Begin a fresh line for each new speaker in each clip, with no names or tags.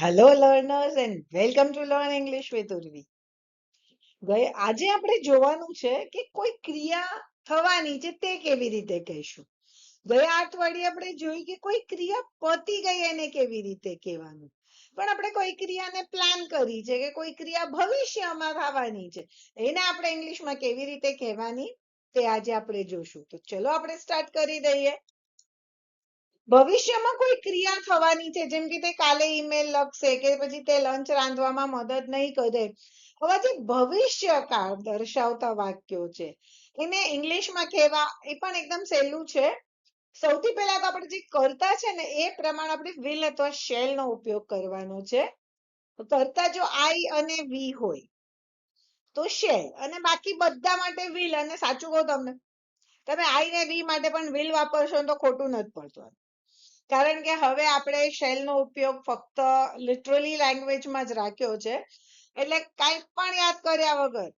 Hello learners and welcome to learn English with Urvi આજે આપણે જોવાનું છે કે કોઈ ક્રિયા થવાની છે તે કેવી રીતે કહેશું. ગયા અઠવાડિયે આપણે જોઈ કે કોઈ ક્રિયા પતી ગઈ એને કેવી રીતે કહેવાનું. પણ આપણે કોઈ ક્રિયાને પ્લાન કરી છે કે કોઈ ક્રિયા ભવિષ્યમાં થવાની છે, એને આપણે ઇંગ્લિશમાં કેવી રીતે કહેવાની તે આજે આપણે જોશું. તો ચલો આપણે સ્ટાર્ટ કરી દઈએ. ભવિષ્યમાં કોઈ ક્રિયા થવાની છે? જેમ કે તે કાલે ઈમેલ લખશે કે પછી તે લંચ રાંધવામાં મદદ નહીં કરે. હવે જે ભવિષ્યકાળ દર્શાવતા વાક્યો છે, એને ઇંગ્લિશમાં કહેવા એ પણ એકદમ સહેલું છે. સૌથી પહેલા તો આપણે જે કરતા છે ને, એ પ્રમાણે આપણે વિલ અથવા શેલ નો ઉપયોગ કરવાનો છે. કરતા જો આઈ અને વી હોય, તો શેલ અને બાકી બધા માટે વિલ અને સાચું કહું તમને, તમે આઈ ને વી માટે પણ વિલ વાપરશો તો ખોટું નથી પડતું. કારણ કે હવે આપણે શેલનો ઉપયોગ ફક્ત લિટરલી લેંગ્વેજમાં જ રાખ્યો છે. એટલે કાંઈ પણ યાદ કર્યા વગર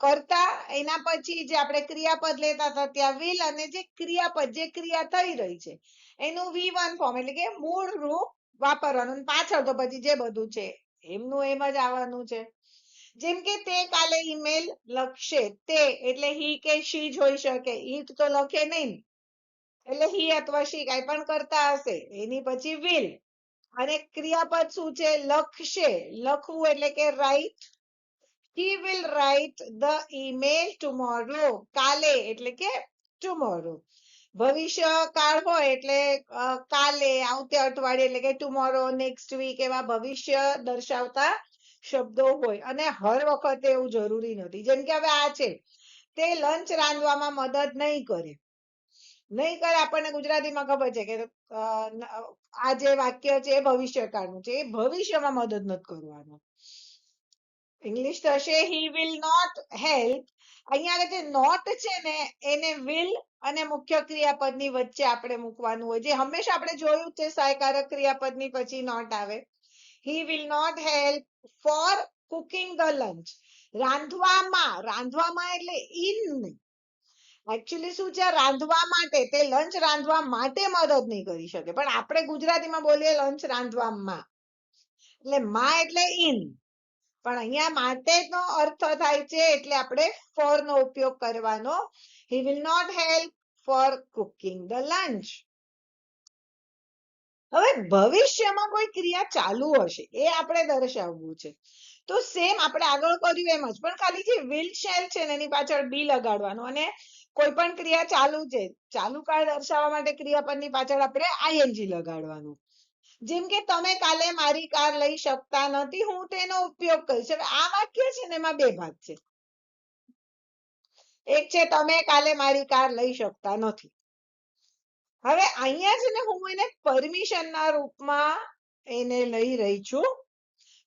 કરતા એના પછી જે આપણે ક્રિયાપદ લેતા હતા ત્યાં વિલ અને જે ક્રિયાપદ, જે ક્રિયા થઈ રહી છે, એનું વી વન ફોર્મ એટલે કે મૂળ રૂપ વાપરવાનું પાછળ તો પછી જે બધું છે, એમનું એમ જ આવવાનું છે. જેમ કે તે કાલે ઈમેલ લખશે તે એટલે હી કે શી જ હોઈ શકે, ઈ તો લખે નહીં. એટલે હી અથવા શી કઈ પણ કરતા હશે. એની પછી વિલ અને ક્રિયાપદ શું છે? લખશે. લખવું એટલે કે write he will write the email tomorrow કાલે એટલે કે ટુમોરો ભવિષ્ય કાળ હોય એટલે કાલે આવતે અઠવાડિયે એટલે કે ટુમોરો નેક્સ્ટ વીક એવા ભવિષ્ય દર્શાવતા શબ્દો હોય. અને હર વખતે એવું જરૂરી નથી. જેમ કે હવે આ છે. તે લંચ રાંધવામાં મદદ નહીં કરે. નહીં કરે, આપણને ગુજરાતીમાં ખબર છે કે આ જે વાક્ય છે એ ભવિષ્યકાળનું છે, એ ભવિષ્યમાં મદદ નથી કરવાનું. ઇંગ્લિશ થશે હી વિલ નોટ હેલ્પ અહીંયા જે નોટ છે ને, એને વિલ અને મુખ્ય ક્રિયાપદની વચ્ચે આપણે મૂકવાનું હોય. જે હંમેશા આપણે જોયું છે, સહાયકારક ક્રિયાપદની પછી નોટ આવે. He will not help for cooking the lunch રાંધવામાં રાંધવામાં એટલે ઇન એકચ્યુઅલી શું છે, રાંધવા માટે, તે લંચ રાંધવા માટે મદદ નહીં કરી શકે. પણ આપણે ગુજરાતીમાં બોલીએ લંચ રાંધવામાં. એટલે માં એટલે ઇન પણ અહીંયા માટે નો અર્થ થાય છે, એટલે આપણે ફોર નો ઉપયોગ કરવાનો. He will not help for cooking the lunch હવે ભવિષ્યમાં કોઈ ક્રિયા ચાલુ હશે, એ આપણે દર્શાવવું છે. તો સેમ આપણે આગળ કર્યું એમ જ. પણ ખાલી જે વિલ શેલ છે એની પાછળ બી લગાડવાનું. અને કોઈ પણ ક્રિયા ચાલુ છે, ચાલુ કાળ દર્શાવવા માટે ક્રિયાપદની પાછળ આપણે આઈએનજી લગાડવાનું. જેમ કે તમે કાલે મારી કાર લઈ શકતા નથી, હું તેનો ઉપયોગ કરીશ. આ વાક્ય છે ને એમાં બે ભાગ છે. એક છે, તમે કાલે મારી કાર લઈ શકતા નથી. હવે અહીંયા છે ને હું એને પરમિશન ના રૂપમાં એને લઈ રહી છું.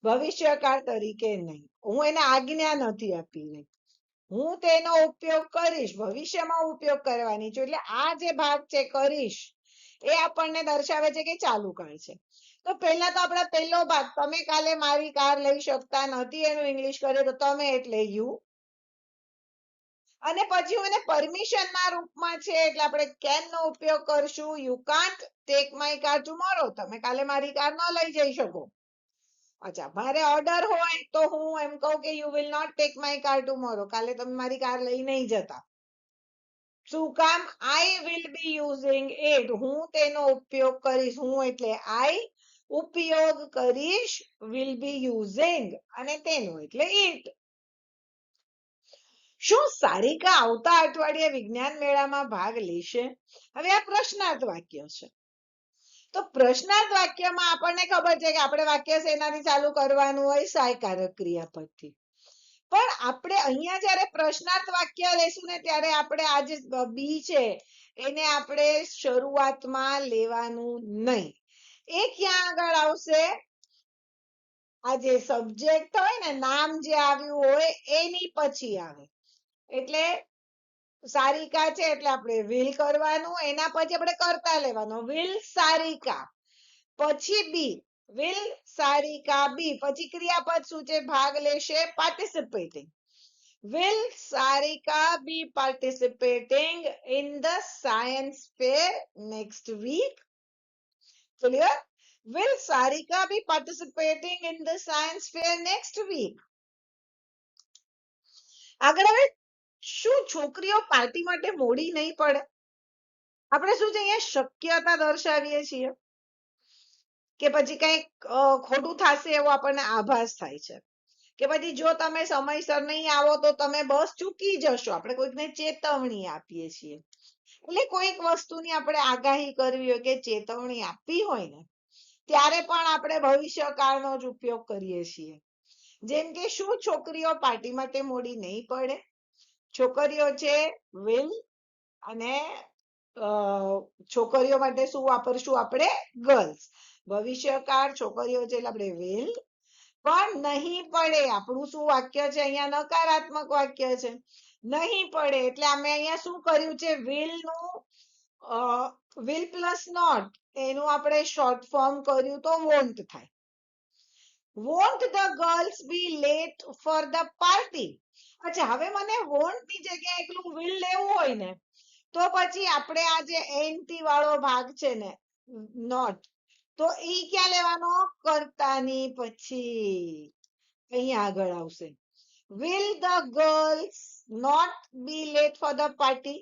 ભવિષ્યકાળ તરીકે નહીં. હું એને આજ્ઞા નથી આપી રહી. હું તેનો ઉપયોગ કરીશ, ભવિષ્યમાં ઉપયોગ કરવાની છું. એટલે આ જે ભાગ છે કરીશ, એ આપણને દર્શાવે છે કે ચાલુ કાળ છે. તો પહેલા તો આપણે પહેલો ભાગ, તમે કાલે મારી કાર લઈ શકતા નથી એનું ઇંગ્લિશ કરે તો તમે એટલે યુ અને પછી હું એને પરમિશન ના રૂપમાં છે, એટલે આપણે કેન નો ઉપયોગ કરશું. You can't take my car tomorrow તમે કાલે મારી કાર ન લઈ જઈ શકો. અચ્છા, મારે ઓર્ડર હોય તો હું એમ કહું કે you will not take my car tomorrow કાલે તમે મારી કાર લઈ નહીં જતા. શું કામ? I will be using it હું તેનો ઉપયોગ કરીશ. હું એટલે આઈ ઉપયોગ કરીશ વિલ બી યુઝિંગ અને તેનો એટલે ઇટ શું સારિકા આવતા અઠવાડિયે વિજ્ઞાન મેળામાં ભાગ લેશે? હવે આ પ્રશ્નાર્થ વાક્ય છે. તો પ્રશ્નાર્થ વાક્યમાં આપણને ખબર છે કે આપણે વાક્ય શેનાથી ચાલુ કરવાનું હોય? સહાયકારક ક્રિયાપદથી પણ આપણે અહીંયા જ્યારે પ્રશ્નાર્થ વાક્ય લેશું ને ત્યારે આપણે આ જે બી છે, એને આપણે શરૂઆતમાં લેવાનું નહીં. એ ક્યાં આગળ આવશે? આ જે સબ્જેક્ટ હોય ને, નામ જે આવ્યું હોય, એની પછી આવે. એટલે સારિકા છે એટલે આપણે વિલ કરવાનું એના પછી આપણે કરતા લેવાનું વિલ સારિકા પછી બી વિલ સારિકા બી પછી ક્રિયાપદ શું છે ભાગ લેશે participating will sarika be participating in the science fair next week clear will sarika be participating in the science fair next week આગળ હવે છોકરીઓ પાર્ટી માટે મોડી નહીં પડે. આપણે શું છે અહીંયા શક્યતા દર્શાવીએ છીએ કે પછી કંઈક ખોટું થશે એવો આપણને આભાસ થાય છે. કે પછી જો તમે સમયસર નહીં આવો તો તમે બસ ચૂકી જશો. આપણે કોઈકને ચેતવણી આપીએ છીએ. એટલે કોઈક વસ્તુની આપણે આગાહી કરવી હોય કે ચેતવણી આપવી હોય ને, ત્યારે પણ આપણે ભવિષ્યકાળનો જ ઉપયોગ કરીએ છીએ. જેમ કે શું છોકરીઓ પાર્ટી માટે મોડી નહીં પડે? છોકરીઓ છે વિલ અને છોકરીઓ માટે શું વાપરશું આપણે? ગર્લ્સ ભવિષ્યકાળ છોકરીઓ છે એટલે આપણે વિલ પણ નહીં પડે, આપણું શું વાક્ય છે? અહીંયા નકારાત્મક વાક્ય છે. નહીં પડે, એટલે અમે અહીંયા શું કર્યું છે? વિલનું વિલ પ્લસ નોટ એનું આપણે શોર્ટ ફોર્મ કર્યું તો વોન્ટ થાય. Won't the girls be late for the party? અચ્છા હવે મને વોન્ટની જગ્યાએ એકલું વિલ લેવું હોય ને, તો પછી આપણે આ જે NT વાળો ભાગ છે ને, નોટ, તો ઈ ક્યાં લેવાનો? કર્તાની પછી, અહીંયા આગળ આવશે. Will the girls not be late for the party?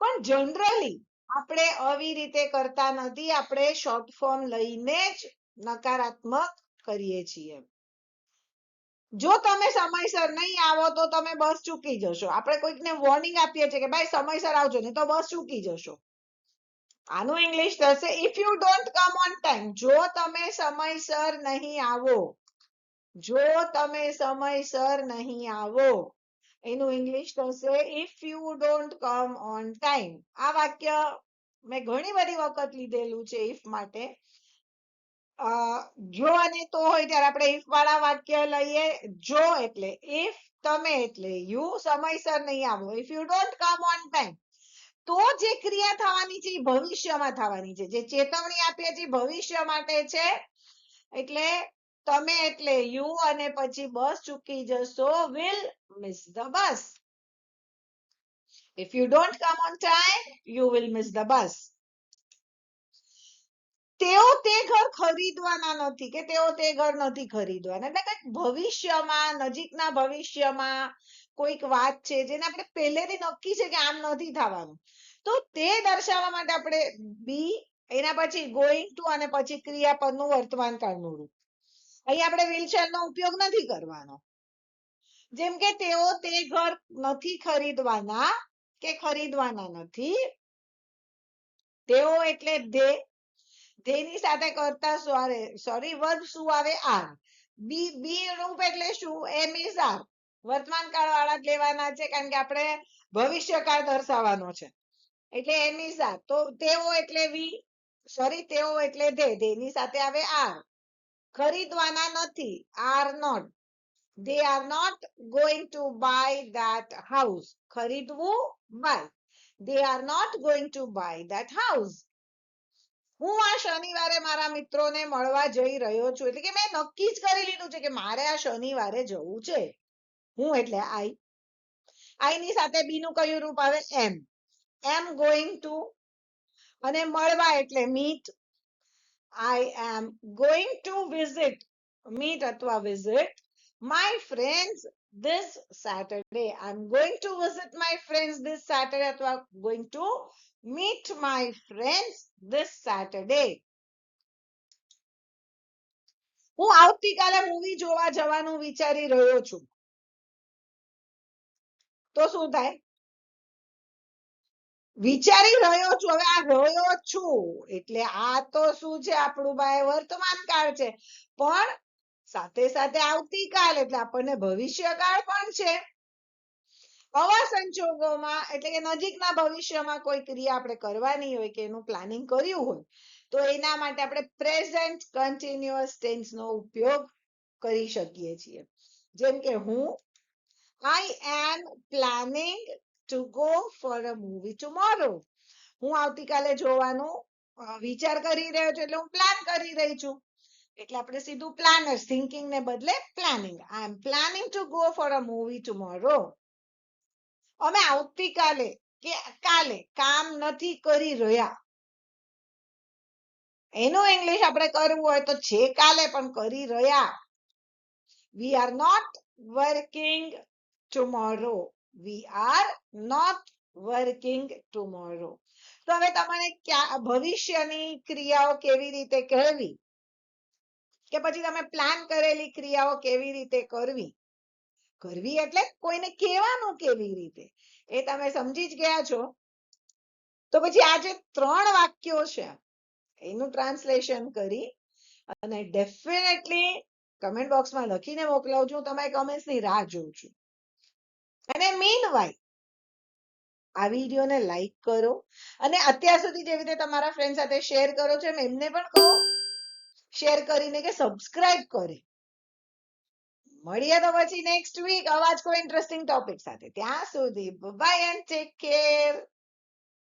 પણ જનરલી આપણે આવી રીતે કરતા નથી, આપણે શોર્ટ ફોર્મ લઈને જ નકારાત્મક કરીએ છીએ. જો તમે સમયસર નહીં આવો તો તમે બસ ચૂકી જશો. આપણે કોઈકને વોર્નિંગ આપીએ છીએ કે ભાઈ સમયસર આવજો, નહીં તો બસ ચૂકી જશો. આનું ઇંગ્લિશ થશે if you don't come on time જો તમે સમયસર નહીં આવો, જો તમે સમયસર નહીં આવો, એનું ઇંગ્લિશ થશે if you don't come on time આ વાક્ય મેં ઘણી બધી વખત લીધેલું છે ઇફ માટે. જો તો હોય ત્યારે આપણે ઇફ વાળા વાક્ય લઈએ, જો એટલે ઇફ તમે એટલે યુ સમયસર નહીં આવો if you don't come on time તો જે ક્રિયા થવાની છે એ ભવિષ્યમાં થવાની છે. જે ચેતવણી આપીએ છીએ ભવિષ્ય માટે છે. એટલે તમે એટલે યુ અને પછી બસ ચૂકી જશો will miss the bus if you don't come on time you will miss the bus. તેઓ તે ઘર ખરીદવાના નથી કે તેઓ તે ઘર નથી ખરીદવાના. એટલે કંઈક ભવિષ્યમાં, નજીકના ભવિષ્યમાં કોઈક વાત છે જેને આપણે પહેલેથી નક્કી છે કે આમ નથી થવાનું. તો તે દર્શાવવા માટે આપણે બી, એના પછી ગોઈંગ ટુ અને પછી ક્રિયાપદનું વર્તમાન કાળનું રૂપ અહીં આપણે wheelchair નો ઉપયોગ નથી કરવાનો. જેમ કે તેઓ તે ઘર નથી ખરીદવાના કે ખરીદવાના નથી. તેઓ એટલે ધે ધેની સાથે કરતા સોરી વર્બ શું આવે આર. બી બી રૂપ એટલે શું? એમ ઇઝ આર વર્તમાન કાળ વાળા જ લેવાના છે કારણ કે આપણે ભવિષ્યકાળ દર્શાવવાનો છે. એટલે એમ ઇઝ આર તો તેઓ એટલે વી સોરી તેઓ એટલે ધે. ધેની સાથે આવે આર. ખરીદવાના નથી. Are not. they are not going to buy that house ખરીદવું buy they are not going to buy that house હું આ શનિવારે મારા મિત્રોને મળવા જઈ રહ્યો છું. એટલે કે મેં નક્કી જ કરી લીધું છે કે મારે આ શનિવારે જવું છે. હું એટલે આઈ. આઈ ની સાથે બી નું કયું રૂપ આવે? એમ. એમ ગોઈંગ ટુ અને મળવા એટલે meet I am going to visit meet અથવા visit my friends this Saturday. I'm going to visit my friends this Saturday. અથવા going to meet my friends this Saturday. હું આવતીકાલે મૂવી જોવા જવાનું વિચારી રહ્યો છું. તો શું થાય? વિચારી રહ્યો છું, હવે આ રહ્યો છું. એટલે આ તો શું છે? આપણું ભાઈ વર્તમાન કાળ છે. પણ સાથે સાથે આવતીકાલ, એટલે આપણને ભવિષ્યકાળ પણ છે. આવા સંજોગોમાં એટલે કે નજીકના ભવિષ્યમાં કોઈ ક્રિયા આપણે કરવાની હોય કે એનું પ્લાનિંગ કર્યું હોય, તો એના માટે આપણે પ્રેઝન્ટ કન્ટિન્યુઅસ ટેન્સ નો ઉપયોગ કરી શકીએ છીએ. જેમ કે હું I am planning to go for a movie tomorrow હું આવતીકાલે જોવાનું વિચાર કરી રહ્યો છું એટલે હું પ્લાન કરી રહી છું. એટલે આપણે સીધું પ્લાનર્સ થિંકિંગ ને બદલે planning I am planning to go for a movie tomorrow અમે આવતીકાલે કે કાલે કામ નથી કરી રહ્યા. એનું ઇંગ્લિશ આપણે કરવું હોય તો છે કાલે પણ કરી રહ્યા. We are not working tomorrow we are not working tomorrow તો હવે ક્યાં, ભવિષ્યની ક્રિયાઓ કેવી રીતે કહેવી કે પછી તમે પ્લાન કરેલી ક્રિયાઓ કેવી રીતે કરવી? કરવી એટલે કોઈને કહેવાનું કેવી રીતે? એ તમે સમજી જ ગયા છો. તો પછી આ જે ત્રણ વાક્યો છે, એનું ટ્રાન્સલેશન કરી અને ડેફિનેટલી કમેન્ટ બોક્સમાં લખીને મોકલાવજો હું તમારી કમેન્ટ્સની રાહ જોઉં છું. અને મીન વાય આ વિડીયોને લાઈક કરો અને અત્યાર સુધી જેવી રીતે તમારા ફ્રેન્ડ સાથે શેર કરો છો, એમ એમને પણ કહો. શેર કરીને કે સબસ્ક્રાઇબ કરે. મળીએ તો પછી નેક્સ્ટ વીક આવા જ કોઈ ઇન્ટરેસ્ટિંગ ટોપિક સાથે. ત્યાં સુધી બાય એન્ડ ટેક કેર